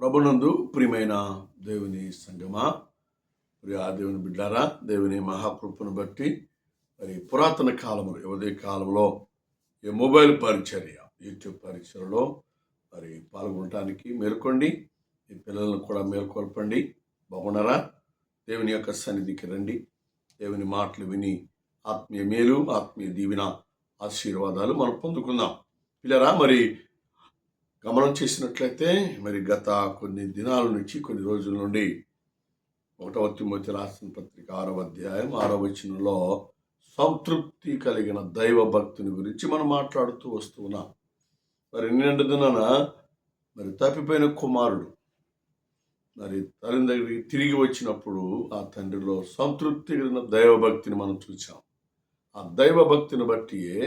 ప్రభునందు ప్రియమైన దేవుని సంగమా ప్రియ దేవుని బిడ్డారా దేవుని మహాకృపను బట్టి మరి పురాతన కాలంలో ఉదయ కాలంలో ఈ మొబైల్ పరిచర్య యూట్యూబ్ పరిచయలో మరి పాల్గొనడానికి మేల్కొండి. ఈ పిల్లలను కూడా మేల్కొల్పండి. బాగున్నారా? దేవుని యొక్క సన్నిధికి రండి. దేవుని మాటలు విని ఆత్మీయ మేలు ఆత్మీయ దీవెన ఆశీర్వాదాలు మనం పొందుకుందాం. పిల్లరా మరి గమనం చేసినట్లయితే మరి గత కొన్ని దినాల నుంచి కొన్ని రోజుల నుండి ఒకటవ తిమ్మతి రాసిన పత్రిక ఆరవ అధ్యాయం ఆరవ వచనంలో సంతృప్తి కలిగిన దైవ భక్తుని గురించి మనం మాట్లాడుతూ వస్తూ ఉన్నాం. మరి నిన్నటి దినాన మరి తప్పిపోయిన కుమారుడు మరి తల్లి దగ్గరికి తిరిగి వచ్చినప్పుడు ఆ తండ్రిలో సంతృప్తి కలిగిన దైవ భక్తిని మనం చూసాం ఆ దైవ భక్తిని బట్టియే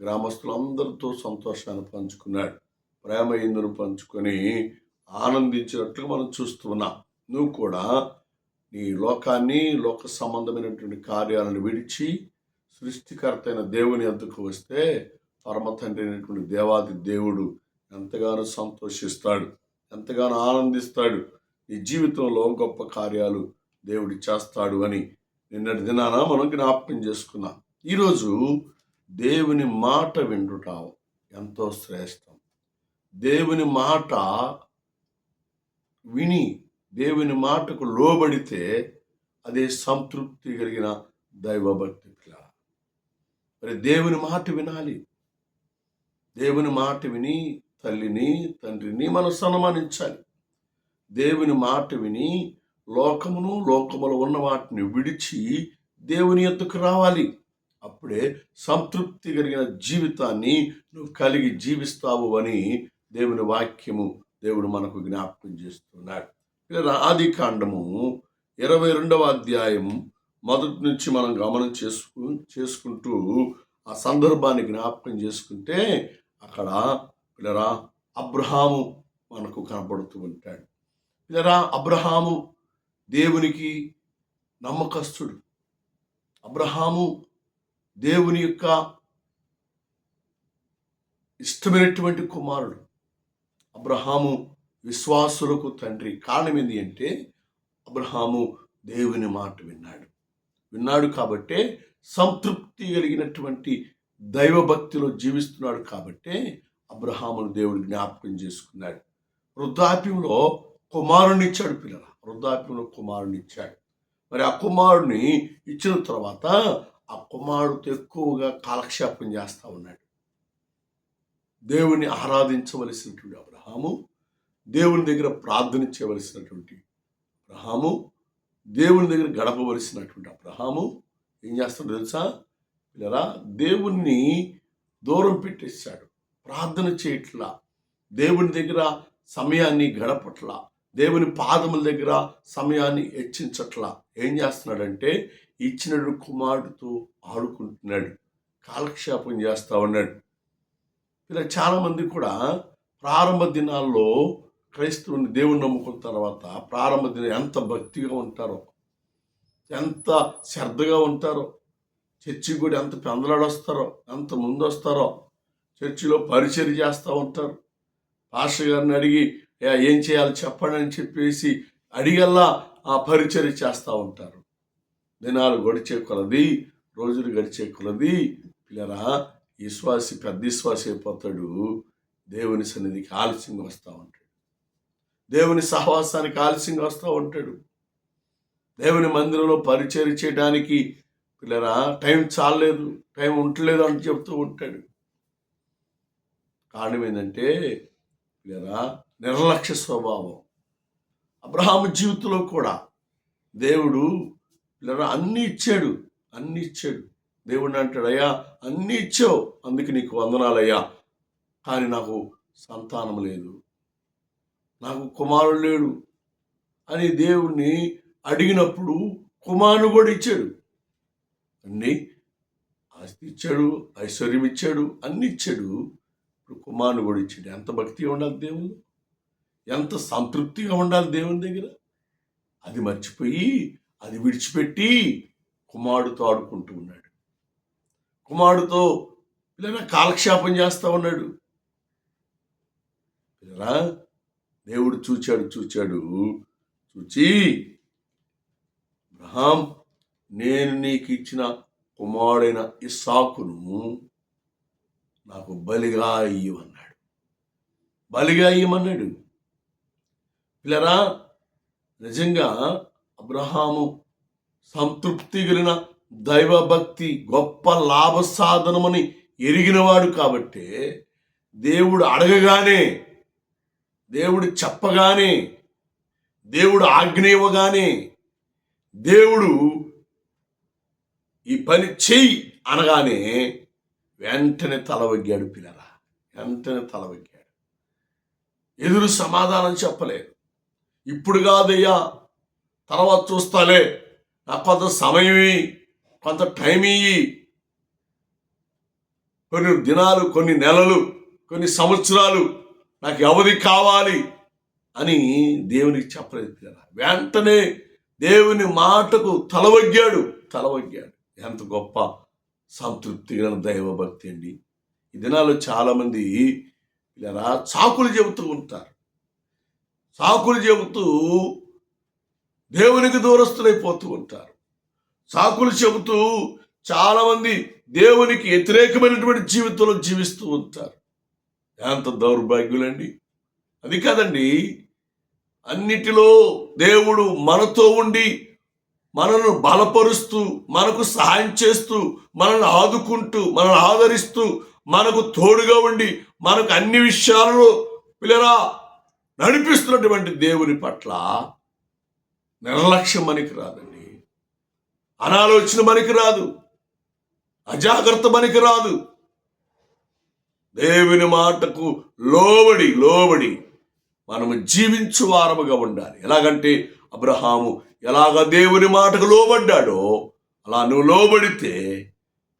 గ్రామస్తులందరితో సంతోషాన్ని పంచుకున్నాడు. ప్రేమ ఇందును పంచుకొని ఆనందించినట్లుగా మనం చూస్తున్నాం నువ్వు కూడా నీ లోకాన్ని లోక సంబంధమైనటువంటి కార్యాలను విడిచి సృష్టికర్త అయిన దేవుని ఎద్దుకు వస్తే పరమ తండ్రి అయినటువంటి దేవాది దేవుడు ఎంతగానో సంతోషిస్తాడు ఎంతగానో ఆనందిస్తాడు. నీ జీవితంలో గొప్ప కార్యాలు దేవుడు చేస్తాడు అని నిన్నటి దినాన మనం జ్ఞాపకం చేసుకున్నాం. ఈరోజు దేవుని మాట వింటుట ఎంతో శ్రేష్టం దేవుని మాట విని దేవుని మాటకు లోబడితే అదే సంతృప్తి కలిగిన దైవభక్తి పిల్ల. మరి దేవుని మాట వినాలి. దేవుని మాట విని తల్లిని తండ్రిని మనం సన్మానించాలి. దేవుని మాట విని లోకమును లోకములో ఉన్న వాటిని విడిచి దేవుని ఎత్తుకు రావాలి. అప్పుడే సంతృప్తి కలిగిన జీవితాన్ని నువ్వు కలిగి జీవిస్తావు అని దేవుని వాక్యము దేవుడు మనకు జ్ఞాపకం చేస్తున్నాడు. ఆది కాండము ఇరవై రెండవ అధ్యాయం మొదటి నుంచి మనం గమనం చేసుకు చేసుకుంటూ ఆ సందర్భాన్ని జ్ఞాపకం చేసుకుంటే అక్కడ పిల్లరా అబ్రహాము మనకు కనపడుతూ ఉంటాడు. పిల్లరా అబ్రహాము దేవునికి నమ్మకస్తుడు. అబ్రహాము దేవుని యొక్క ఇష్టమైనటువంటి కుమారుడు. అబ్రహాము విశ్వాసులకు తండ్రి. కారణం ఏంటి అంటే అబ్రహాము దేవుని మాట విన్నాడు. విన్నాడు కాబట్టే సంతృప్తి కలిగినటువంటి దైవభక్తిలో జీవిస్తున్నాడు కాబట్టే అబ్రహామును దేవుడు జ్ఞాపకం చేసుకున్నాడు. వృద్ధాప్యంలో కుమారునిచ్చాడు పిల్లల. వృద్ధాప్యంలో కుమారునిచ్చాడు మరి ఆ కుమారుని ఇచ్చిన తర్వాత ఆ కుమారుడితో ఎక్కువగా కాలక్షేపం చేస్తూ ఉన్నాడు. దేవుని ఆరాధించవలసినటువంటి అబ్రహాము దేవుని దగ్గర ప్రార్థన చేయవలసినటువంటి అబ్రహాము దేవుని దగ్గర గడపవలసినటువంటి అబ్రహాము. ఏం చేస్తాడు తెలుసా? పిల్లరా దేవుణ్ణి దూరం పెట్టేశాడు. ప్రార్థన చేయట్లా. దేవుని దగ్గర సమయాన్ని గడపట్లా. దేవుని పాదముల దగ్గర సమయాన్ని హెచ్చించట్లా. ఏం చేస్తున్నాడంటే ఇచ్చిన కుమారుడితో ఆడుకుంటున్నాడు. కాలక్షేపం చేస్తా ఉన్నాడు. ఇలా చాలామంది కూడా ప్రారంభ దినాల్లో క్రైస్తవుని దేవుని నమ్ముకున్న తర్వాత ప్రారంభ దినం ఎంత భక్తిగా ఉంటారో ఎంత శ్రద్ధగా ఉంటారో చర్చి కూడా ఎంత పెందలాడొస్తారో ఎంత ముందు వస్తారో చర్చిలో పరిచయం చేస్తూ ఉంటారు. పాస్టర్ గారిని అడిగి ఏం చేయాలి చెప్పండి అని చెప్పేసి అడిగల్లా ఆ పరిచయం చేస్తూ ఉంటారు. దినాలు గడిచే కొలది రోజులు గడిచే కొలది. పిల్లరా విశ్వాసి పెద్ద విశ్వాసి అయిపోతాడు దేవుని సన్నిధికి ఆలస్యంగా వస్తూ ఉంటాడు. దేవుని సహవాసానికి ఆలస్యంగా వస్తూ ఉంటాడు. దేవుని మందిరంలో పరిచయం చేయడానికి పిల్లరా టైం చాలలేదు టైం ఉండలేదు అని చెప్తూ ఉంటాడు. కారణం ఏంటంటే పిల్లరా నిర్లక్ష్య స్వభావం. అబ్రహాం జీవితంలో కూడా దేవుడు పిల్లరా అన్నీ ఇచ్చాడు అన్నీ ఇచ్చాడు. దేవుడు అంటాడు అయ్యా అన్నీ ఇచ్చావు అందుకు నీకు వందనాలయ్యా కానీ నాకు సంతానం లేదు. నాకు కుమారుడు లేడు అని దేవుణ్ణి అడిగినప్పుడు కుమారుడు కూడా ఇచ్చాడు. అన్నీ ఆస్తి ఇచ్చాడు ఐశ్వర్యం ఇచ్చాడు అన్ని ఇచ్చాడు. ఇప్పుడు కుమారుడు కూడా ఇచ్చాడు. ఎంత భక్తిగా ఉండాలి దేవుడు? ఎంత సంతృప్తిగా ఉండాలి దేవుని దగ్గర? అది మర్చిపోయి అది విడిచిపెట్టి కుమారుడితో ఆడుకుంటూ ఉన్నాడు. కుమారుడితో ఇలా కాలక్షేపం చేస్తూ ఉన్నాడు. పిల్లరా దేవుడు చూచాడు చూచాడు. చూచి అబ్రహాం నేను నీకు ఇచ్చిన కుమారుడైన ఇస్సాకును నాకు బలిగా ఇయ్యమన్నాడు. బలిగా ఇయ్యమన్నాడు. పిల్లరా నిజంగా అబ్రహాము సంతృప్తి కలిగిన దైవభక్తి గొప్ప లాభ సాధనమని ఎరిగినవాడు కాబట్టే దేవుడు అడగగానే దేవుడు చెప్పగానే దేవుడు ఆజ్ఞ ఇవ్వగానే దేవుడు ఈ పని చెయ్యి అనగానే వెంటనే తల వగ్గాడు పిల్లరా. వెంటనే తల వగ్గాడు ఎదురు సమాధానం చెప్పలేదు. ఇప్పుడు కాదయ్యా తర్వాత చూస్తాలే. నాకు కొంత సమయం కొంత టైం ఇయ్యి. కొన్ని దినాలు కొన్ని నెలలు కొన్ని సంవత్సరాలు నాకు ఎవరి కావాలి అని దేవునికి చెప్పలేదు కదా. వెంటనే దేవుని మాటకు తలవగ్గాడు. తలవగ్గాడు. ఎంత గొప్ప సంతృప్తిగా దైవభక్తి అండి. ఈ దినాల్లో చాలామంది ఇలా చాకులు చెబుతూ ఉంటారు. సాకులు చెబుతూ దేవునికి దూరస్తులైపోతూ ఉంటారు. సాకులు చెబుతూ చాలామంది దేవునికి వ్యతిరేకమైనటువంటి జీవితంలో జీవిస్తూ ఉంటారు. ఎంత దౌర్భాగ్యులండి. అది కాదండి అన్నిటిలో దేవుడు మనతో ఉండి మనల్ని బలపరుస్తూ మనకు సహాయం చేస్తూ మనల్ని ఆదుకుంటూ మనల్ని ఆదరిస్తూ మనకు తోడుగా ఉండి మనకు అన్ని విషయాలలో పిల్లరా నడిపిస్తున్నటువంటి దేవుని పట్ల నిర్లక్ష్యం మనకి రాదండి. అనాలోచన మనకి రాదు. అజాగ్రత్త మనకి రాదు. దేవుని మాటకు లోబడి లోబడి మనము జీవించు వారముగా ఉండాలి. ఎలాగంటే అబ్రహాము ఎలాగ దేవుని మాటకు లోబడ్డాడో అలా నువ్వు లోబడితే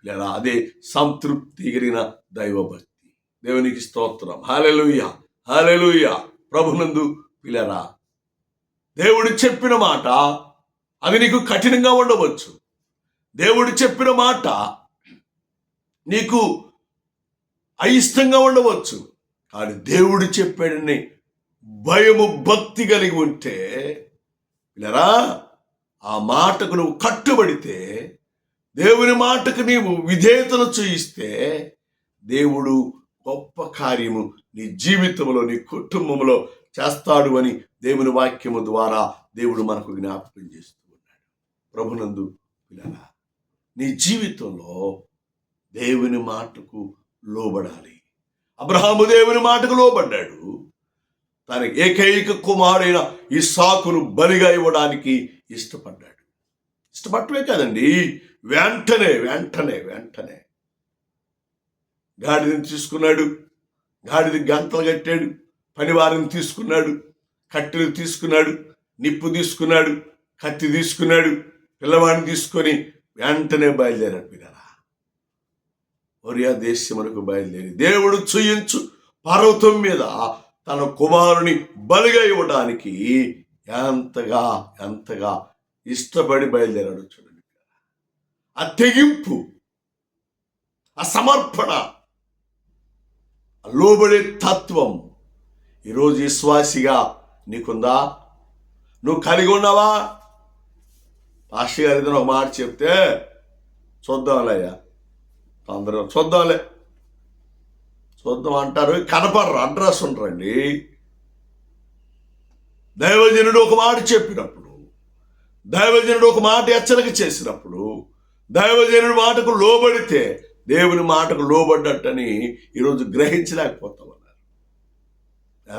లేదా అదే సంతృప్తి కలిగిన దైవభక్తి. దేవునికి స్తోత్రం. హాలెలుయ హాలెలుయ ప్రభునందు పిలరా దేవుడు చెప్పిన మాట అది నీకు కఠినంగా ఉండవచ్చు. దేవుడు చెప్పిన మాట నీకు అయిష్టంగా ఉండవచ్చు. కానీ దేవుడు చెప్పాడని భయము భక్తి కలిగి ఉంటే పిల్లరా ఆ మాటకు నువ్వు కట్టుబడితే దేవుని మాటకు నీవు విధేయతను చూయిస్తే దేవుడు గొప్ప కార్యము నీ జీవితంలో నీ కుటుంబంలో చేస్తాడు అని దేవుని వాక్యము ద్వారా దేవుడు మనకు జ్ఞాపకం చేస్తూ ఉన్నాడు. ప్రభునందు పిల్లల నీ జీవితంలో దేవుని మాటకు లోబడాలి. అబ్రహాము దేవుని మాటకు లోబడ్డాడు. తన ఏకైక కుమారుడైన ఈ సాకును బలిగా ఇవ్వడానికి ఇష్టపడ్డాడు. ఇష్టపడటమే కదండి వెంటనే వెంటనే వెంటనే. గాడిదని తీసుకున్నాడు గాడిది గంతలు కట్టాడు పనివారిని తీసుకున్నాడు కట్టెలు తీసుకున్నాడు నిప్పు తీసుకున్నాడు కత్తి తీసుకున్నాడు పిల్లవాడిని తీసుకొని వెంటనే బయలుదేరాడు పిల్లరా ఒరియా దేశమునకు బయలుదేరి దేవుడు చూయించు పర్వతం మీద తన కుమారుని బలిగా ఇవ్వడానికి ఎంతగా ఎంతగా ఇష్టపడి బయలుదేరాడు చూడండి. ఆ తెగింపు ఆ సమర్పణ ఆ లోబడే తత్వం ఈరోజు విశ్వాసిగా నీకుందా? నువ్వు కలిగి ఉన్నావా? పాస్టర్ గారి ఏదైనా ఒక మాట చెప్తే చూద్దాంలయ్యా తొందరగా చూద్దాంలే. చూద్దాం అంటారు. కనపడరు అడ్రస్ ఉండరండి. దైవజనుడు ఒక మాట చెప్పినప్పుడు దైవజనుడు ఒక మాట హెచ్చరిక చేసినప్పుడు దైవజనుడి మాటకు లోబడితే దేవుని మాటకు లోబడ్డట్టని ఈరోజు గ్రహించలేకపోతా ఉన్నారు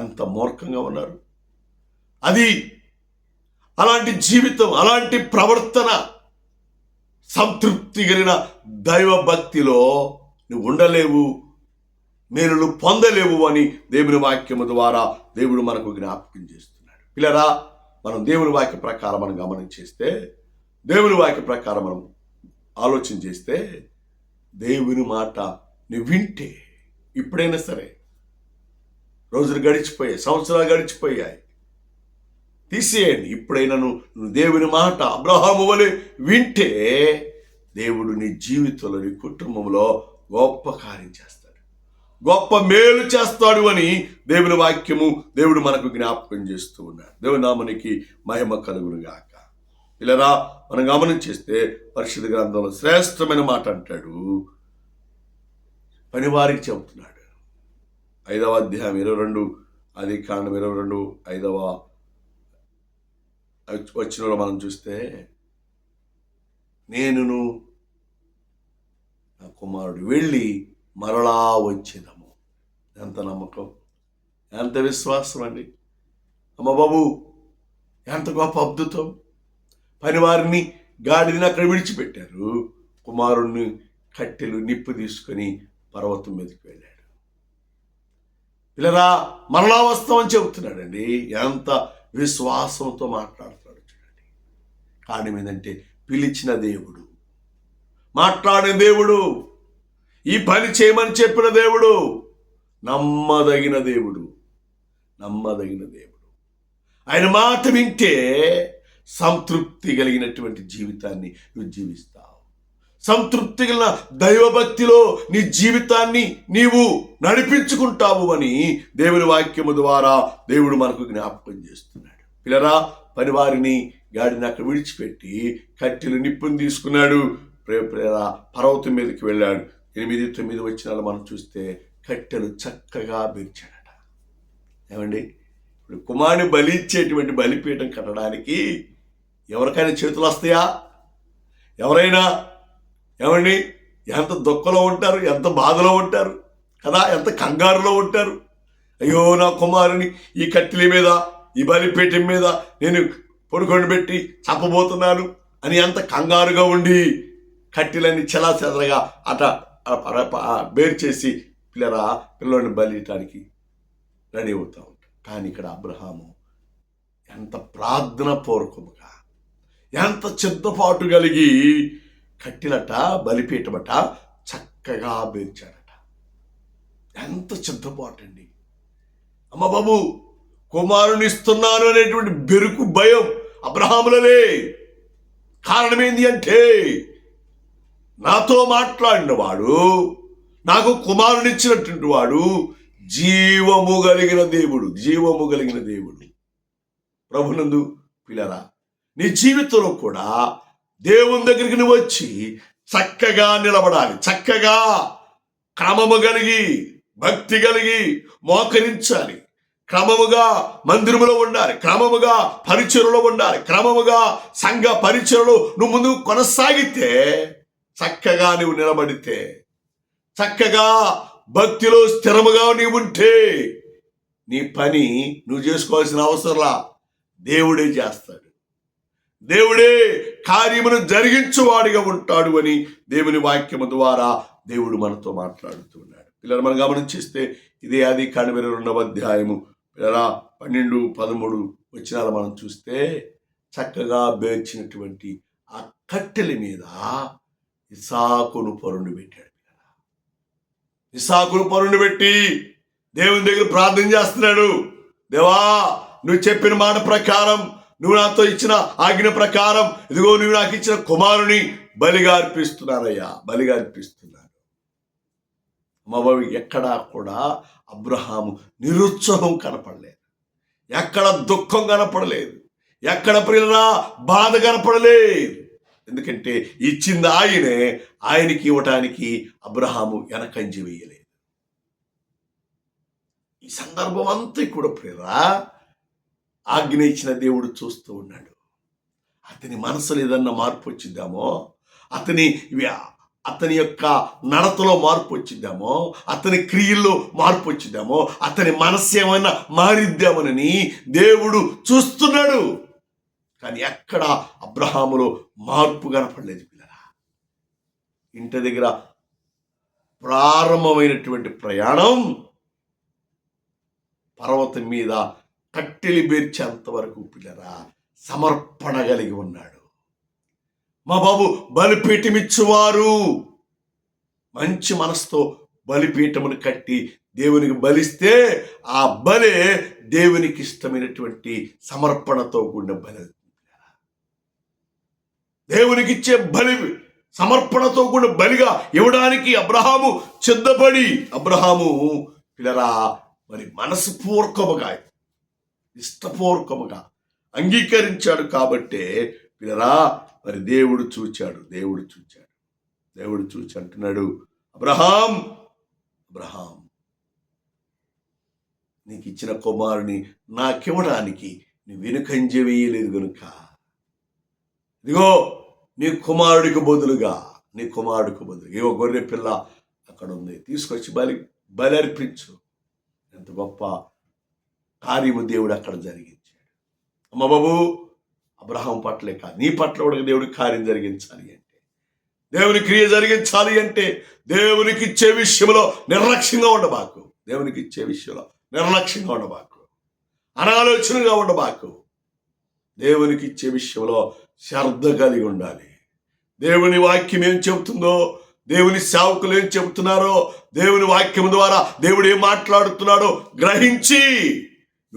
ఎంత మూర్ఖంగా ఉన్నారు. అది అలాంటి జీవితం అలాంటి ప్రవర్తన సంతృప్తి కలిగిన దైవ భక్తిలో నువ్వు ఉండలేవు మేలులు పొందలేవు అని దేవుని వాక్యము ద్వారా దేవుడు మనకు జ్ఞాపకం చేస్తున్నాడు. పిల్లరా మనం దేవుని వాక్య ప్రకారం మనం గమనం చేస్తే దేవుని వాక్య ప్రకారం మనం ఆలోచన చేస్తే దేవుని మాట నువ్వు వింటే ఇప్పుడైనా సరే రోజులు గడిచిపోయాయి సంవత్సరాలు గడిచిపోయాయి. తీసేయండి. ఇప్పుడైనా నువ్వు దేవుని మాట అబ్రహాము వలె వింటే దేవుడు నీ జీవితంలో నీ కుటుంబంలో గొప్ప కార్యం చేస్తాడు. గొప్ప మేలు చేస్తాడు అని దేవుని వాక్యము దేవుడు మనకు జ్ఞాపకం చేస్తూ ఉన్నాడు. దేవుని నామనికి మహిమ కలుగును గాక. ఇలారా మనం గమనం చేస్తే పరిశుద్ధ గ్రంథంలో శ్రేష్టమైన మాట అంటాడు. పనివారికి చెబుతున్నాడు. ఐదవ అధ్యాయం ఇరవై రెండు అది కాండం ఇరవై రెండు ఐదవ వచ్చిన మనం చూస్తే నేనును నా కుమారుడు వెళ్ళి మరలా వచ్చినము ఎంత నమ్మకం? ఎంత విశ్వాసం అండి? అమ్మ బాబు ఎంత గొప్ప అద్భుతం. పనివారిని గాడిని అక్కడ విడిచిపెట్టారు. కుమారుణ్ణి కట్టెలు నిప్పు తీసుకొని పర్వతం మీదకి వెళ్ళాడు. పిల్లరా మరలా వస్తామని చెబుతున్నాడండి. ఎంత విశ్వాసంతో మాట్లాడుతున్నాడు చూడండి. కారణం ఏంటంటే పిలిచిన దేవుడు. మాట్లాడిన దేవుడు. ఈ పని చేయమని చెప్పిన దేవుడు. నమ్మదగిన దేవుడు. నమ్మదగిన దేవుడు. ఆయన మాట వింటే సంతృప్తి కలిగినటువంటి జీవితాన్ని నువ్వు జీవిస్తావు. సంతృప్తి గల దైవభక్తిలో నీ జీవితాన్ని నీవు నడిపించుకుంటావు అని దేవుని వాక్యము ద్వారా దేవుడు మనకు జ్ఞాపకం చేస్తున్నాడు. పిల్లరా పనివారిని గాడిని అక్కడ విడిచిపెట్టి కట్టెలు నిప్పుని తీసుకున్నాడు. ప్రే పర్వతం మీదకి వెళ్ళాడు. ఎనిమిది తొమ్మిది వచ్చిన మనం చూస్తే కట్టెలు చక్కగా పెంచాడట ఏమండి? ఇప్పుడు కుమారుని బలి ఇచ్చేటువంటి బలిపీఠం కట్టడానికి ఎవరికైనా చేతులు వస్తాయా? ఎవరైనా ఏమండి? ఎంత దుఃఖంలో ఉంటారు? ఎంత బాధలో ఉంటారు? కదా? ఎంత కంగారులో ఉంటారు? అయ్యో నా కుమారుని ఈ కట్టెల మీద ఈ బలిపీఠం మీద నేను పడుకొని పెట్టి చంపబోతున్నాను అని ఎంత కంగారుగా ఉండి కట్టెలన్నీ చెలా చెదరగా అట బేరు చేసి పిల్లరా పిల్లల్ని బలియటానికి రెడీ అవుతా ఉంటాం. కానీ ఇక్కడ అబ్రహాము ఎంత ప్రార్థన పూర్వకముగా ఎంత చిత్తపాటు కలిగి కట్టిలట బలిపీటమట చక్కగా బేర్చాడట ఎంత చిత్తపాటు అండి అమ్మ బాబు కుమారుని ఇస్తున్నాను అనేటువంటి బెరుకు భయం అబ్రహాములలే కారణం అంటే నాతో మాట్లాడిన వాడు నాకు కుమారునిచ్చినటువంటి వాడు జీవము కలిగిన దేవుడు జీవము కలిగిన దేవుడు. ప్రభునందు పిల్లరా నీ జీవితంలో కూడా దేవుని దగ్గరికి నువ్వు వచ్చి చక్కగా నిలబడాలి. చక్కగా క్రమము కలిగి భక్తి కలిగి మోకరించాలి. క్రమముగా మందిరములో ఉండాలి. క్రమముగా పరిచయలో ఉండాలి. క్రమముగా సంఘ పరిచయలు నువ్వు ముందు కొనసాగితే చక్కగా నువ్వు నిలబడితే చక్కగా భక్తిలో స్థిరముగా నీవు ఉంటే నీ పని నువ్వు చేసుకోవాల్సిన అవసరంలా దేవుడే చేస్తాడు. దేవుడే కార్యమును జరిగించువాడిగా ఉంటాడు అని దేవుని వాక్యము ద్వారా దేవుడు మనతో మాట్లాడుతున్నాడు. పిల్లలు మనం గమనించిస్తే ఇదే అది కాండం రెండవ అధ్యాయము. పిల్లరా పన్నెండు పదమూడు వచ్చినాలు మనం చూస్తే చక్కగా బేర్చినటువంటి ఆ కట్టెల మీద ఇసాకును పరుండు పెట్టాడు ఇసాకును పరుండు పెట్టి దేవుని దగ్గర ప్రార్థన చేస్తున్నాడు. దేవా నువ్వు చెప్పిన మాట ప్రకారం నువ్వు నాతో ఇచ్చిన ఆజ్ఞ ప్రకారం ఇదిగో నువ్వు నాకు ఇచ్చిన కుమారుని బలిగా అర్పిస్తున్నానయ్యా బలిగా అర్పిస్తున్నాను అమ్మబాబు ఎక్కడా కూడా అబ్రహాము నిరుత్సాహం కనపడలేదు. ఎక్కడ దుఃఖం కనపడలేదు. ఎక్కడ ప్రియులరా బాధ కనపడలేదు. ఎందుకంటే ఇచ్చింది ఆయనే ఆయనకి ఇవ్వటానికి అబ్రహాము వెనకంజి వేయలేదు. ఈ సందర్భం అంతా కూడా ప్రియరా ఆజ్ఞ ఇచ్చిన దేవుడు చూస్తూ ఉన్నాడు. అతని మనసులో ఏదన్నా మార్పు వచ్చిద్దామో అతని అతని యొక్క నడతలో మార్పు వచ్చిద్దామో అతని క్రియల్లో మార్పు వచ్చిద్దామో అతని మనస్సు ఏమైనా మారిద్దామనని దేవుడు చూస్తున్నాడు. కానీ ఎక్కడ అబ్రహాములో మార్పు కనపడలేదు పిల్లరా. ఇంటి దగ్గర ప్రారంభమైనటువంటి ప్రయాణం పర్వతం మీద కట్టెలి బేర్చేంత వరకు పిల్లరా సమర్పణ కలిగి ఉన్నాడు. మా బాబు బలిపీఠమిచ్చువారు. మంచి మనసుతో బలిపీఠమును కట్టి దేవునికి బలిస్తే ఆ బలే దేవునికి ఇష్టమైనటువంటి సమర్పణతో కూడిన బలి. దేవునికి ఇచ్చే బలి సమర్పణతో కూడా బలిగా ఇవ్వడానికి అబ్రహాము సిద్ధపడి అబ్రహాము పిల్లరా మరి మనసుపూర్వకముగా ఇష్టపూర్వకముగా అంగీకరించాడు కాబట్టే పిల్లరా మరి దేవుడు చూచాడు దేవుడు చూచాడు. దేవుడు చూచి అంటున్నాడు అబ్రహాం అబ్రహాం నీకు ఇచ్చిన కుమారుని నాకివ్వడానికి నీ వెనుకంజ వేయలేదు గనుక. ఇదిగో నీ కుమారుడికి బదులుగా నీ కుమారుడికి బదులుగా ఇగో గొర్రె పిల్ల అక్కడ ఉంది తీసుకొచ్చి బలి బలి అర్పించు. ఎంత గొప్ప కార్యము దేవుడు అక్కడ జరిగించాడు. అమ్మ బాబు అబ్రహం పట్లే కాదు నీ పట్ల కూడా దేవుడి కార్యం జరిగించాలి అంటే దేవుని క్రియ జరిగించాలి అంటే దేవునికి ఇచ్చే విషయంలో నిర్లక్ష్యంగా ఉండబాకు. దేవునికి ఇచ్చే విషయంలో నిర్లక్ష్యంగా ఉండబాకు. అనాలోచనగా ఉండబాకు. దేవునికి ఇచ్చే విషయంలో శ్రద్ధ కలిగి ఉండాలి. దేవుని వాక్యం ఏం చెబుతుందో దేవుని సేవకులు ఏం చెబుతున్నారో దేవుని వాక్యం ద్వారా దేవుడు ఏం మాట్లాడుతున్నాడో గ్రహించి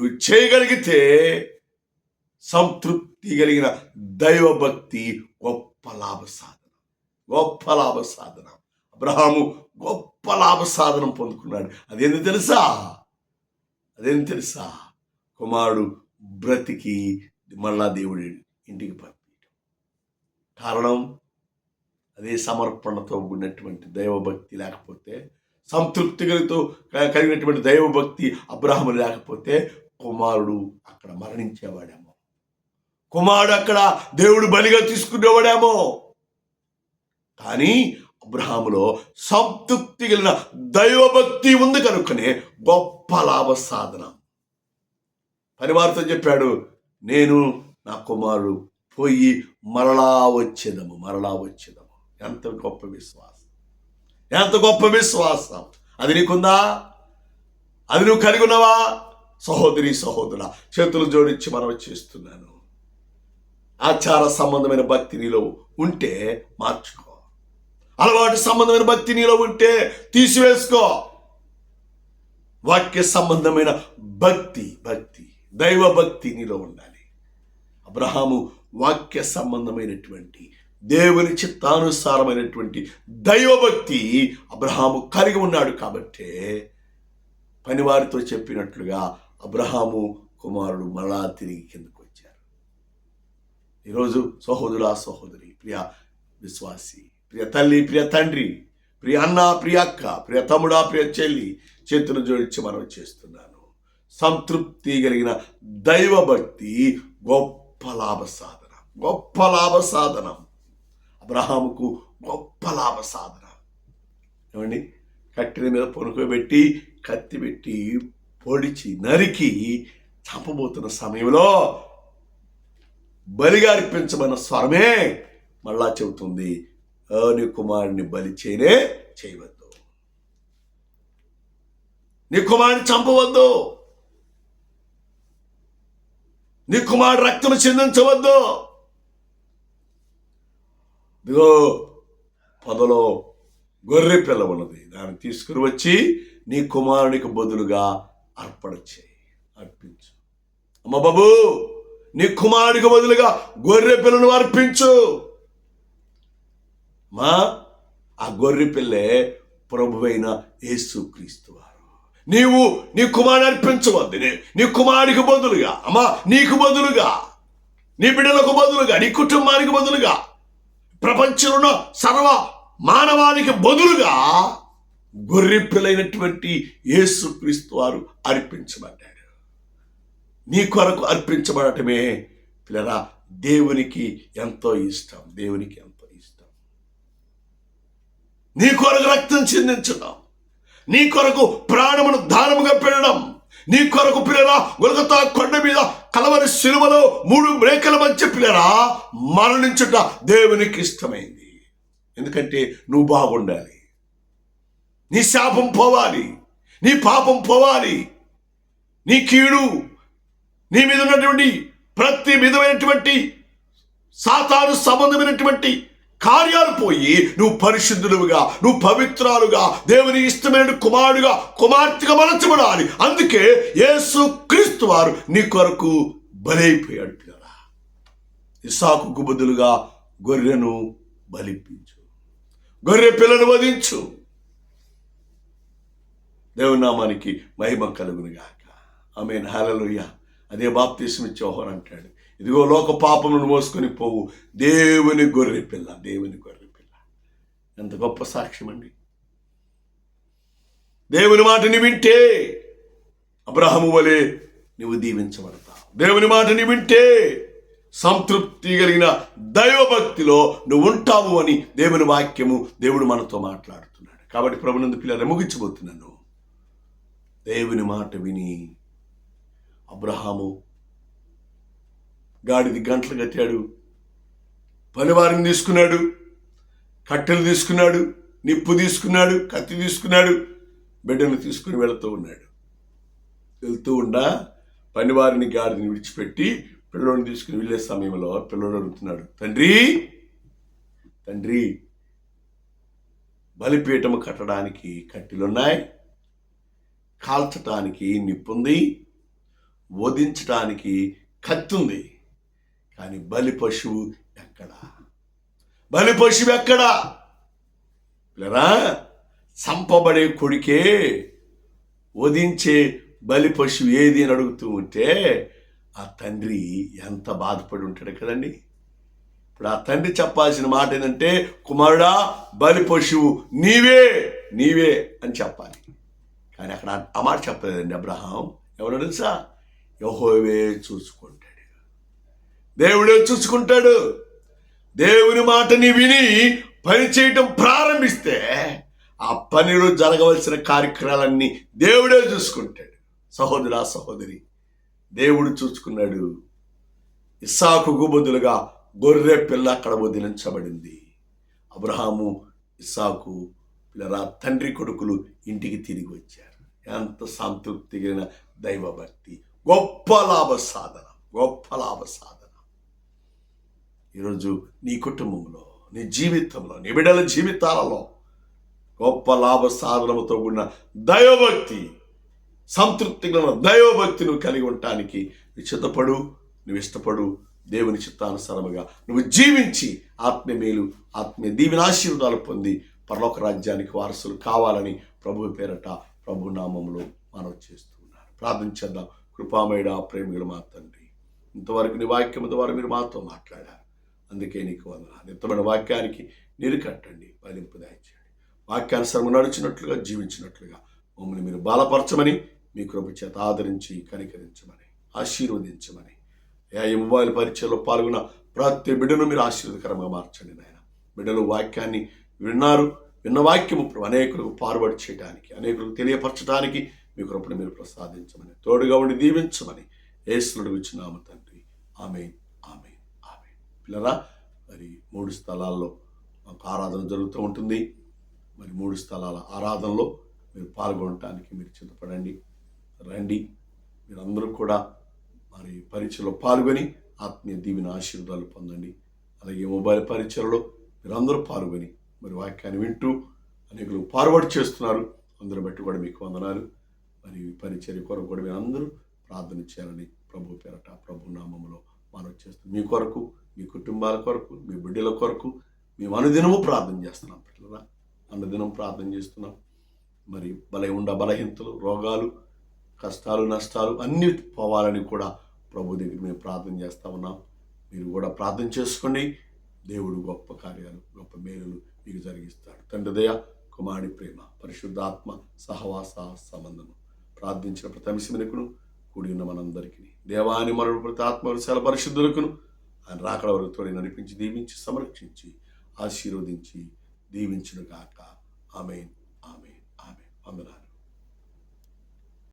నువ్వు చేయగలిగితే సంతృప్తి కలిగిన దైవభక్తి గొప్ప లాభ సాధన. గొప్ప లాభ సాధన. అబ్రహాము గొప్ప లాభ సాధనం పొందుకున్నాడు. అదేంది తెలుసా? అదేంది తెలుసా? కుమారుడు బ్రతికి మళ్ళా దేవుడి ఇంటికి పంపించడం. కారణం అదే సమర్పణతో కూడినటువంటి దైవభక్తి లేకపోతే సంతృప్తి కలిగితో కలిగినటువంటి దైవభక్తి అబ్రాహము లేకపోతే కుమారుడు అక్కడ మరణించేవాడేమో. కుమారుడు అక్కడ దేవుడు బలిగా తీసుకునేవాడేమో. కానీ అబ్రహాములో సంతృప్తి కలిగిన దైవభక్తి ఉంది కనుకనే గొప్ప లాభ సాధన. పనివారితో చెప్పాడు నేను నా కుమారుడు పోయి మరలా వచ్చేదము మరలా వచ్చేదము. ఎంత గొప్ప విశ్వాసం. ఎంత గొప్ప విశ్వాసం. అది నీకుందా? అది నువ్వు కలిగి ఉన్నావా? సహోదరి సహోదర చేతులు జోడించి మనం చేస్తున్నాను. ఆచార సంబంధమైన భక్తి నీలో ఉంటే మార్చుకో. అలవాటు సంబంధమైన భక్తి నీలో ఉంటే తీసివేసుకో. వాక్య సంబంధమైన భక్తి భక్తి దైవ భక్తి నీలో ఉండాలి. అబ్రహాము వాక్య సంబంధమైనటువంటి దేవుని చిత్తానుసారమైనటువంటి దైవభక్తి అబ్రహాము కలిగి ఉన్నాడు కాబట్టే పనివారితో చెప్పినట్లుగా అబ్రహాము కుమారుడు మళ్ళా తిరిగి కిందకు వచ్చారు. ఈరోజు సహోదరా సహోదరి ప్రియ విశ్వాసి ప్రియ తల్లి ప్రియ తండ్రి ప్రియ అన్న ప్రియ అక్క ప్రియ తమ్ముడా ప్రియ చెల్లి చేతులు జోడించి మనం చేస్తున్నాను. సంతృప్తి కలిగిన దైవభక్తి గొప్ప లాభ సాధన గొప్ప లాభ సాధనం. అబ్రహాముకు గొప్ప లాభ సాధన. ఏమండి? కట్టెల మీద పొనుకోబెట్టి కత్తి పెట్టి పొడిచి నరికి చంపబోతున్న సమయంలో బలిగా అర్పించమన్న స్వరమే మళ్ళా చెబుతుంది నీ కుమారుని బలి చేయనే చేయవద్దు. నీ కుమారుని చంపవద్దు. నీ కుమారుడు రక్తం చిందించవద్దు. ఇదిగో పొదలో గొర్రె పిల్ల ఉన్నది. దాన్ని తీసుకుని వచ్చి నీ కుమారునికి బదులుగా అర్పణ చేయి అర్పించు. అమ్మ బాబు నీ కుమారుడికి బదులుగా గొర్రె పిల్లను అర్పించు. మా ఆ గొర్రె పిల్లే ప్రభువైన యేసుక్రీస్తు వారు. నీవు నీ కుమారుని అర్పించవద్దు నీ- కుమారుడికి బదులుగా అమ్మా నీకు బదులుగా నీ బిడ్డలకు బదులుగా నీ కుటుంబానికి బదులుగా ప్రపంచంలో ఉన్న సర్వ మానవానికి బదులుగా గొర్రెపిల్లైనటువంటి యేసుక్రీస్తు వారు అర్పించబడ్డాడు నీ కొరకు అర్పించబడటమే పిల్లరా దేవునికి ఎంతో ఇష్టం దేవునికి ఎంతో ఇష్టం. నీ కొరకు రక్తం చిందించడం నీ కొరకు ప్రాణమును దానముగా పెట్టడం నీ కొరకు పిల్లరా గొలగతా కొండ మీద కలవని సిలువలో మూడు మేకల మధ్య పిల్లరా మరణించుట దేవునికి ఇష్టమైంది. ఎందుకంటే నువ్వు బాగుండాలి. నీ శాపం పోవాలి నీ పాపం పోవాలి నీ కీడు నీ మీద ఉన్నటువంటి ప్రతి విధమైనటువంటి సాతాను సంబంధమైనటువంటి కార్యాలు పోయి నువ్వు పరిశుద్ధులుగా నువ్వు పవిత్రాలుగా దేవుని ఇష్టమైన కుమారుడుగా కుమార్తెగా మలచబడాలి. అందుకే యేసు క్రీస్తు వారు నీ కొరకు బలైపోయాడు పిల్లరా. ఇసాకు బదులుగా గొర్రెను బలిపించు. గొర్రె పిల్లను వధించు. దేవుని నామానికి మహిమ కలుగునుగాక. ఆమె హలలుయ అదే బాప్తీసం ఇచ్చేవారు అంటాడు. ఇదిగో లోక పాపములను మోసుకొని పోవు. దేవుని గొర్రె పిల్ల దేవుని గొర్రె పిల్ల. ఎంత గొప్ప సాక్ష్యం అండి. దేవుని మాటని వింటే అబ్రహము వలె నువ్వు దీవించబడతావు. దేవుని మాటని వింటే సంతృప్తి కలిగిన దైవభక్తిలో నువ్వు ఉంటావు అని దేవుని వాక్యము దేవుడు మనతో మాట్లాడుతున్నాడు. కాబట్టి ప్రభునందు పిల్లలు ముగించబోతున్నాను. దేవుని మాట విని అబ్రహాము గాడిది గంటలు కట్టాడు. పనివారిని తీసుకున్నాడు. కట్టెలు తీసుకున్నాడు. నిప్పు తీసుకున్నాడు. కత్తి తీసుకున్నాడు. బిడ్డను తీసుకుని వెళుతూ ఉన్నాడు. వెళ్తూ ఉండా పనివారిని గాడిని విడిచిపెట్టి పిల్లోడిని తీసుకుని వెళ్ళే సమయంలో పిల్లోడు అడుగుతున్నాడు తండ్రి తండ్రి బలిపీఠము కట్టడానికి కట్టెలున్నాయి. కాల్చటానికి నిప్పుంది వధించటానికి కత్తుంది. కానీ బలి పశువు ఎక్కడా? బలి పశువు ఎక్కడా? లేరా చంపబడే కొడుకే వధించే బలి పశువు ఏది అని అడుగుతూ ఉంటే ఆ తండ్రి ఎంత బాధపడి ఉంటాడు కదండి. ఇప్పుడు ఆ తండ్రి చెప్పాల్సిన మాట ఏంటంటే కుమారుడా బలి పశువు నీవే నీవే అని చెప్పాలి. కానీ అక్కడ ఆ మాట చెప్పలేదండి అబ్రహాం. ఎవరు తెలుసా? యహోవే చూసుకుంటాడు. దేవుడే చూసుకుంటాడు. దేవుని మాటని విని పని చేయటం ప్రారంభిస్తే ఆ పనిలో జరగవలసిన కార్యక్రమాలన్నీ దేవుడే చూసుకుంటాడు. సహోదరా సహోదరి దేవుడు చూసుకున్నాడు. ఇస్సాకుకు బదులుగా గొర్రె పిల్ల అక్కడ వదిలించబడింది. అబ్రహాము ఇస్సాకు పిల్లరా తండ్రి కొడుకులు ఇంటికి తిరిగి వచ్చారు. ఎంత సంతృప్తి కలిగిన దైవభక్తి గొప్ప లాభ సాధన గొప్ప లాభ సాధన ఈరోజు నీ కుటుంబంలో నీ జీవితంలో నీ బిడ్డల జీవితాలలో గొప్ప లాభ సాధనముతో కూడిన దైవభక్తి సంతృప్తి కలిగిన దైవభక్తి నువ్వు కలిగి ఉండటానికి నువ్వు చిత్తపడు నువ్వు ఇష్టపడు దేవుని చిత్తానుసారముగా నువ్వు జీవించి ఆత్మీయ మేలు ఆత్మీయ దీవెన ఆశీర్వాదాలు పొంది పరలోక రాజ్యానికి వారసులు కావాలని ప్రభు పేరట ప్రభు నామంలో మనవి చేస్తున్నారు ప్రార్థించేద్దాం కృపామయుడ ప్రేమికులు మా తండ్రి. ఇంతవరకు నీ వాక్యం ద్వారా మీరు మాతో మాట్లాడారు. అందుకే నీకు వందనాలు. ఎంతమైన వాక్యానికి నీరు కట్టండి. బలింపు దాయించండి వాక్యానుసరము నడిచినట్లుగా జీవించినట్లుగా మమ్మల్ని మీరు బలపరచమని మీ కృప చేత ఆదరించి కనికరించమని ఆశీర్వదించమని. ఏ ఈ మొబైల్ పరీక్షలో పాల్గొన్న ప్రతి బిడ్డను మీరు ఆశీర్వదకరంగా మార్చండి నాయన. బిడ్డలు వాక్యాన్ని విన్నారు. విన్న వాక్యము అనేకులకు పారుబడి చేయడానికి అనేకులకు తెలియపరచడానికి మీ కృపను మీరు ప్రసాదించమని తోడుగా ఉండి దీవించమని ఏసునుడు ఇచ్చినాము తండ్రి. ఆమె ఆమె ఆమె పిల్లరా మరి మూడు స్థలాల్లో మాకు ఆరాధన జరుగుతూ ఉంటుంది. మరి మూడు స్థలాల ఆరాధనలో మీరు పాల్గొనటానికి మీరు చింతపడండి రండి. మీరందరూ కూడా మరి పరీక్షలో పాల్గొని ఆత్మీయ దీవెన ఆశీర్వాదాలు పొందండి. అలాగే మొబైల్ పరీక్షలలో మీరందరూ పాల్గొని మరి వాక్యాన్ని వింటూ అనేకులు ఫార్వర్డ్ చేస్తున్నారు. అందరూ బట్టి కూడా మీకు వందనాలు. మరి పరిచర్య కొరకు కూడా మీరు అందరూ ప్రార్థన చేయాలని ప్రభు పేరట ప్రభు నామంలో మనం చేస్తాం మీ కొరకు మీ కుటుంబాల కొరకు మీ బిడ్డల కొరకు మేము అనుదినము ప్రార్థన చేస్తున్నాం పిల్లరా. అనుదినం ప్రార్థన చేస్తున్నాం. మరి బలహీన ఉండ బలహీనతలు రోగాలు కష్టాలు నష్టాలు అన్నీ పోవాలని కూడా ప్రభు దగ్గర మేము ప్రార్థన చేస్తా ఉన్నాం. మీరు కూడా ప్రార్థన చేసుకోండి. దేవుడు గొప్ప కార్యాలు గొప్ప మేలులు మీకు జరిగిస్తాడు. తండ్రి దయ కుమారుడి ప్రేమ పరిశుద్ధాత్మ సహవాస సంబంధము. ప్రార్థించిన ప్రతి కూడి ఉన్న మనందరికీ. దేవాని మరణ ప్రతి ఆత్మ విశాల పరిశుద్ధులకును ఆయన రాకడ వరకు తోడి నడిపించి దీవించి సంరక్షించి ఆశీర్వదించి దీవించునుగాక. Amen amen amen. వందనాలు.